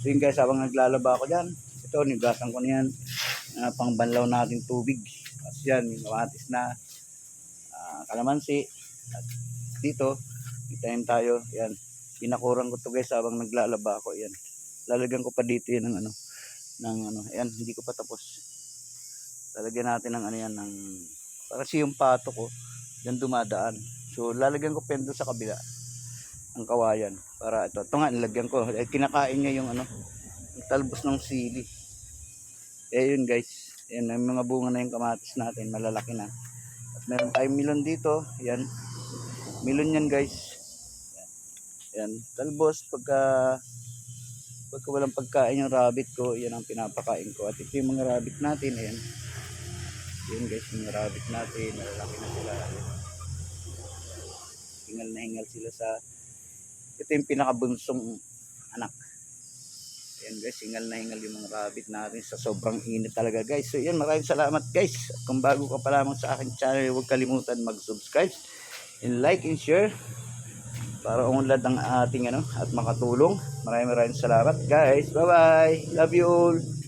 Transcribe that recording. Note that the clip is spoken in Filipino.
So yun guys, habang naglalaba ako dyan, ito, nigasan ko na yan. Uh, pangbanlaw natin tubig. Tapos yan, yung kamatis na ah, kalamansi. At dito, itayin tayo. Yan, pinakurang ko to guys habang naglalaba ako. Yan, lalagyan ko pa dito yan ng ano, ng ano, yan, hindi ko pa tapos. Lalagyan natin ng ano yan, ng, para kasi yung pato ko, yan dumadaan. So, lalagyan ko pendo sa kabila ang kawayan para ito. Ito nga nilagyan ko. Eh, kinakain niya yung ano, talbos ng sili. Eh yun guys. Yan yung mga bunga na yung kamatis natin, malalaki na. At meron tayong milon dito. Yan. Milon yan guys. Yan. Yan. Talbos pagka pagka walang pagkain yung rabbit ko, yan ang pinapakain ko. At ito yung mga rabbit natin, ayan. Yan guys, yung rabbit natin, malalaki na sila. Hingal na hingal sila sa ito yung pinakabunsong anak. Ayan guys, hingal na hingal yung mga rabbit natin sa sobrang init talaga guys. So yan, maraming salamat guys. Kung bago ka pa lamang sa aking channel, huwag kalimutan mag-subscribe and like and share para unlad ang ating ano at makatulong. Maraming maraming salamat guys. Bye bye. Love you all.